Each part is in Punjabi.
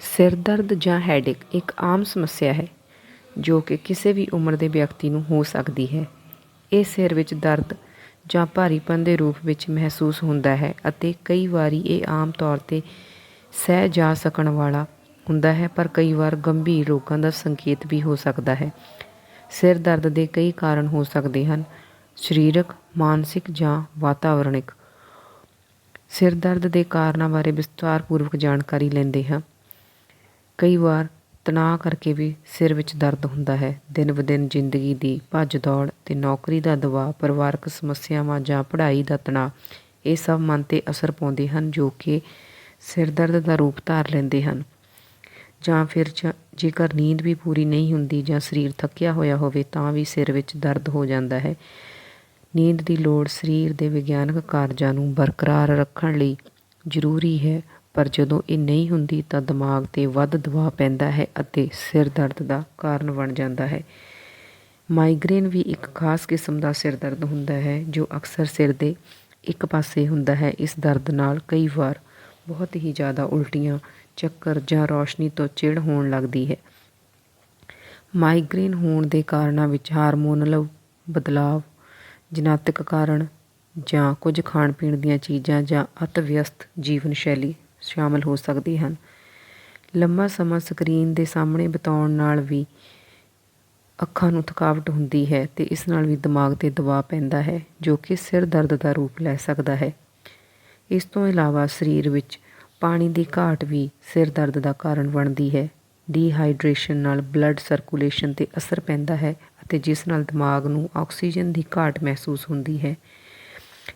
ਸਿਰ ਦਰਦ ਜਾਂ ਹੈਡੇਕ ਇੱਕ ਆਮ ਸਮੱਸਿਆ ਹੈ, ਜੋ ਕਿ ਕਿਸੇ ਵੀ ਉਮਰ ਦੇ ਵਿਅਕਤੀ ਨੂੰ ਹੋ ਸਕਦੀ ਹੈ। ਇਹ ਸਿਰ ਵਿੱਚ ਦਰਦ ਜਾਂ ਭਾਰੀਪਨ ਦੇ ਰੂਪ ਵਿੱਚ ਮਹਿਸੂਸ ਹੁੰਦਾ ਹੈ ਅਤੇ ਕਈ ਵਾਰੀ ਇਹ ਆਮ ਤੌਰ 'ਤੇ ਸਹਿ ਜਾ ਸਕਣ ਵਾਲਾ ਹੁੰਦਾ ਹੈ, ਪਰ ਕਈ ਵਾਰ ਗੰਭੀਰ ਰੋਗਾਂ ਦਾ ਸੰਕੇਤ ਵੀ ਹੋ ਸਕਦਾ ਹੈ। ਸਿਰ ਦਰਦ ਦੇ ਕਈ ਕਾਰਨ ਹੋ ਸਕਦੇ ਹਨ, ਸਰੀਰਕ, ਮਾਨਸਿਕ ਜਾਂ ਵਾਤਾਵਰਣਿਕ। ਸਿਰ ਦਰਦ ਦੇ ਕਾਰਨਾਂ ਬਾਰੇ ਵਿਸਤਾਰਪੂਰਵਕ ਜਾਣਕਾਰੀ ਲੈਂਦੇ ਹਾਂ। ਕਈ ਵਾਰ ਤਣਾਅ ਕਰਕੇ ਵੀ ਸਿਰ ਵਿੱਚ ਦਰਦ ਹੁੰਦਾ ਹੈ। ਦਿਨ ਬ ਦਿਨ ਜ਼ਿੰਦਗੀ ਦੀ ਭੱਜ ਦੌੜ ਅਤੇ ਨੌਕਰੀ ਦਾ ਦਬਾਅ, ਪਰਿਵਾਰਕ ਸਮੱਸਿਆਵਾਂ ਜਾਂ ਪੜ੍ਹਾਈ ਦਾ ਤਣਾਅ, ਇਹ ਸਭ ਮਨ 'ਤੇ ਅਸਰ ਪਾਉਂਦੇ ਹਨ ਜੋ ਕਿ ਸਿਰ ਦਰਦ ਦਾ ਰੂਪ ਧਾਰ ਲੈਂਦੇ ਹਨ। ਜਾਂ ਫਿਰ ਜ- ਜੇਕਰ ਨੀਂਦ ਵੀ ਪੂਰੀ ਨਹੀਂ ਹੁੰਦੀ ਜਾਂ ਸਰੀਰ ਥੱਕਿਆ ਹੋਇਆ ਹੋਵੇ ਤਾਂ ਵੀ ਸਿਰ ਵਿੱਚ ਦਰਦ ਹੋ ਜਾਂਦਾ ਹੈ। ਨੀਂਦ ਦੀ ਲੋੜ ਸਰੀਰ ਦੇ ਵਿਗਿਆਨਕ ਕਾਰਜਾਂ ਨੂੰ ਬਰਕਰਾਰ ਰੱਖਣ ਲਈ ਜ਼ਰੂਰੀ ਹੈ, ਪਰ ਜਦੋਂ ਇਹ ਨਹੀਂ ਹੁੰਦੀ ਤਾਂ ਦਿਮਾਗ 'ਤੇ ਵੱਧ ਦਬਾਅ ਪੈਂਦਾ ਹੈ ਅਤੇ ਸਿਰ ਦਰਦ ਦਾ ਕਾਰਨ ਬਣ ਜਾਂਦਾ ਹੈ। ਮਾਈਗ੍ਰੇਨ ਵੀ ਇੱਕ ਖਾਸ ਕਿਸਮ ਦਾ ਸਿਰ ਦਰਦ ਹੁੰਦਾ ਹੈ, ਜੋ ਅਕਸਰ ਸਿਰ ਦੇ ਇੱਕ ਪਾਸੇ ਹੁੰਦਾ ਹੈ। ਇਸ ਦਰਦ ਨਾਲ ਕਈ ਵਾਰ ਬਹੁਤ ਹੀ ਜ਼ਿਆਦਾ ਉਲਟੀਆਂ, ਚੱਕਰ ਜਾਂ ਰੌਸ਼ਨੀ ਤੋਂ ਚਿੜ ਹੋਣ ਲੱਗਦੀ ਹੈ। ਮਾਈਗ੍ਰੇਨ ਹੋਣ ਦੇ ਕਾਰਨਾਂ ਵਿੱਚ ਹਾਰਮੋਨਲ ਬਦਲਾਵ ਜਨੇਟਿਕ ਕਾਰਨ ਜਾਂ ਕੁਝ ਖਾਣ ਪੀਣ ਦੀਆਂ ਚੀਜ਼ਾਂ ਜਾਂ ਅਤ ਵਿਅਸਤ ਜੀਵਨ ਸ਼ੈਲੀ ਸ਼ਾਮਲ ਹੋ ਸਕਦੀ ਹਨ। ਲੰਮਾ ਸਮਾਂ ਸਕਰੀਨ ਦੇ ਸਾਹਮਣੇ ਬਿਤਾਉਣ ਨਾਲ ਵੀ ਅੱਖਾਂ ਨੂੰ ਥਕਾਵਟ ਹੁੰਦੀ ਹੈ ਤੇ ਇਸ ਨਾਲ ਵੀ ਦਿਮਾਗ ਤੇ ਦਬਾਅ ਪੈਂਦਾ ਹੈ, ਜੋ ਕਿ ਸਿਰ ਦਰਦ ਦਾ ਰੂਪ ਲੈ ਸਕਦਾ ਹੈ। ਇਸ ਤੋਂ ਇਲਾਵਾ ਸਰੀਰ ਵਿੱਚ ਪਾਣੀ ਦੀ ਘਾਟ ਵੀ ਸਿਰ ਦਰਦ ਦਾ ਕਾਰਨ ਬਣਦੀ ਹੈ। ਡੀਹਾਈਡਰੇਸ਼ਨ ਨਾਲ ਬਲੱਡ ਸਰਕੂਲੇਸ਼ਨ ਤੇ ਅਸਰ ਪੈਂਦਾ ਹੈ ਅਤੇ ਜਿਸ ਨਾਲ ਦਿਮਾਗ ਨੂੰ ਆਕਸੀਜਨ ਦੀ ਘਾਟ ਮਹਿਸੂਸ ਹੁੰਦੀ ਹੈ।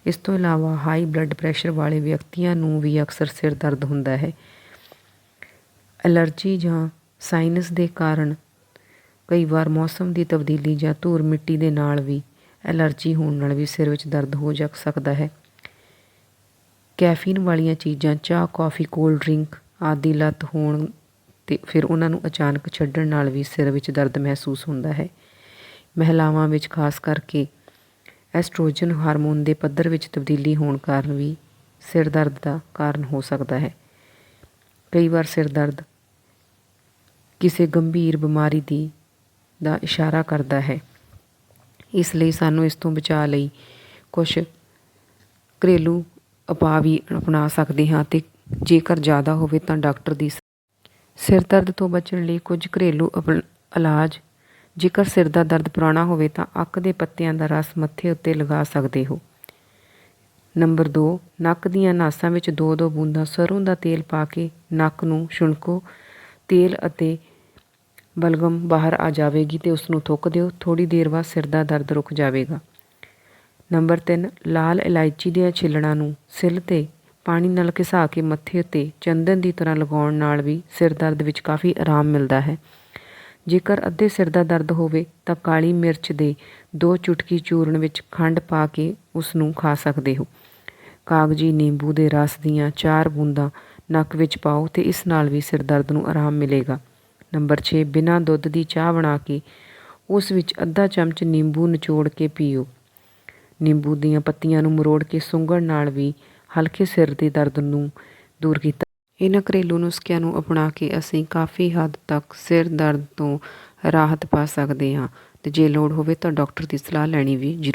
ਇਸ ਤੋਂ ਇਲਾਵਾ ਹਾਈ ਬਲੱਡ ਪ੍ਰੈਸ਼ਰ ਵਾਲੇ ਵਿਅਕਤੀਆਂ ਨੂੰ ਵੀ ਅਕਸਰ ਸਿਰ ਦਰਦ ਹੁੰਦਾ ਹੈ। ਐਲਰਜੀ ਜਾਂ ਸਾਈਨਸ ਦੇ ਕਾਰਨ ਕਈ ਵਾਰ ਮੌਸਮ ਦੀ ਤਬਦੀਲੀ ਜਾਂ ਧੂੜ ਮਿੱਟੀ ਦੇ ਨਾਲ ਵੀ ਐਲਰਜੀ ਹੋਣ ਨਾਲ ਵੀ ਸਿਰ ਵਿੱਚ ਦਰਦ ਹੋ ਜਾ ਸਕਦਾ ਹੈ। ਕੈਫੀਨ ਵਾਲੀਆਂ ਚੀਜ਼ਾਂ, ਚਾਹ ਕੌਫੀ ਕੋਲਡ ਡਰਿੰਕ ਆਦਿ ਲੱਤ ਹੋਣ ਤੇ ਫਿਰ ਉਹਨਾਂ ਨੂੰ ਅਚਾਨਕ ਛੱਡਣ ਨਾਲ ਵੀ ਸਿਰ ਵਿੱਚ ਦਰਦ ਮਹਿਸੂਸ ਹੁੰਦਾ ਹੈ। ਮਹਿਲਾਵਾਂ ਵਿੱਚ ਖਾਸ ਕਰਕੇ ਐਸਟ੍ਰੋਜਨ ਹਾਰਮੋਨ ਦੇ ਪੱਧਰ ਵਿੱਚ ਤਬਦੀਲੀ ਹੋਣ ਕਾਰਨ ਵੀ ਸਿਰ ਦਰਦ ਦਾ ਕਾਰਨ ਹੋ ਸਕਦਾ ਹੈ। ਕਈ ਵਾਰ ਸਿਰ ਦਰਦ ਕਿਸੇ ਗੰਭੀਰ ਬਿਮਾਰੀ ਦੀ ਦਾ ਇਸ਼ਾਰਾ ਕਰਦਾ ਹੈ। ਇਸ ਲਈ ਸਾਨੂੰ ਇਸ ਤੋਂ ਬਚਾਅ ਲਈ ਕੁਝ ਘਰੇਲੂ ਉਪਾਅ ਵੀ ਅਪਣਾ ਸਕਦੇ ਹਾਂ ਤੇ ਜੇਕਰ ਜ਼ਿਆਦਾ ਹੋਵੇ ਤਾਂ ਡਾਕਟਰ ਦੀ ਸਿਰ ਦਰਦ ਤੋਂ ਬਚਣ ਲਈ ਕੁਝ ਘਰੇਲੂ ਅਪ- ਇਲਾਜ ਜੇਕਰ ਸਿਰ ਦਾ ਦਰਦ ਪੁਰਾਣਾ ਹੋਵੇ ਤਾਂ ਅੱਕ ਦੇ ਪੱਤਿਆਂ ਦਾ ਰਸ ਮੱਥੇ ਉੱਤੇ ਲਗਾ ਸਕਦੇ ਹੋ। ਨੰਬਰ 2 ਨੱਕ ਦੀਆਂ ਨਾਸਾਂ ਵਿੱਚ ਦੋ ਦੋ ਬੂੰਦਾਂ ਸਰੋਂ ਦਾ ਤੇਲ ਪਾ ਕੇ ਨੱਕ ਨੂੰ ਛੁਣਕੋ। ਤੇਲ ਅਤੇ ਬਲਗਮ ਬਾਹਰ ਆ ਜਾਵੇਗੀ ਤੇ ਉਸ ਨੂੰ ਥੁੱਕ ਦਿਓ। ਥੋੜੀ ਦੇਰ ਬਾਅਦ ਸਿਰ ਦਾ ਦਰਦ ਰੁਕ ਜਾਵੇਗਾ। ਨੰਬਰ 3 ਲਾਲ ਇਲਾਇਚੀ ਦੀਆਂ ਛਿੱਲੜਾਂ ਨੂੰ ਸਿਲ ਤੇ ਪਾਣੀ ਨਾਲ ਘਿਸਾ ਕੇ ਮੱਥੇ ਉੱਤੇ ਚੰਦਨ ਦੀ ਤਰ੍ਹਾਂ ਲਗਾਉਣ ਨਾਲ ਵੀ ਸਿਰ ਦਰਦ ਵਿੱਚ ਕਾਫੀ ਆਰਾਮ ਮਿਲਦਾ ਹੈ। ਜੇਕਰ ਅੱਧੇ ਸਿਰ ਦਾ ਦਰਦ ਹੋਵੇ ਤਾਂ ਕਾਲੀ ਮਿਰਚ ਦੇ ਦੋ ਚੁਟਕੀ ਚੂਰਨ ਵਿੱਚ ਖੰਡ ਪਾ ਕੇ ਉਸ ਨੂੰ ਖਾ ਸਕਦੇ ਹੋ। ਕਾਗਜੀ ਨਿੰਬੂ ਦੇ ਰਸ ਦੀਆਂ ਚਾਰ ਬੂੰਦਾਂ ਨੱਕ ਵਿੱਚ ਪਾਓ ਤੇ ਇਸ ਨਾਲ ਵੀ ਸਿਰ ਦਰਦ ਨੂੰ ਆਰਾਮ ਮਿਲੇਗਾ। ਨੰਬਰ 6 ਬਿਨਾਂ ਦੁੱਧ ਦੀ ਚਾਹ ਬਣਾ ਕੇ ਉਸ ਵਿੱਚ ਅੱਧਾ ਚਮਚ ਨਿੰਬੂ ਨਿਚੋੜ ਕੇ ਪੀਓ। ਨਿੰਬੂ ਦੀਆਂ ਪੱਤੀਆਂ ਨੂੰ ਮਰੋੜ ਕੇ ਸੁੰਘਣ ਨਾਲ ਵੀ ਹਲਕੇ ਸਿਰ ਦੇ ਦਰਦ ਨੂੰ ਦੂਰ ਕੀਤਾ ਇਹਨਾਂ ਘਰੇਲੂ ਨੁਸਖਿਆਂ ਨੂੰ ਅਪਣਾ ਕੇ ਅਸੀਂ ਕਾਫੀ ਹੱਦ ਤੱਕ ਸਿਰ ਦਰਦ ਤੋਂ ਰਾਹਤ ਪਾ ਸਕਦੇ ਹਾਂ ਅਤੇ ਜੇ ਲੋੜ ਹੋਵੇ ਤਾਂ ਡਾਕਟਰ ਦੀ ਸਲਾਹ ਲੈਣੀ ਵੀ ਜ਼ਰੂਰੀ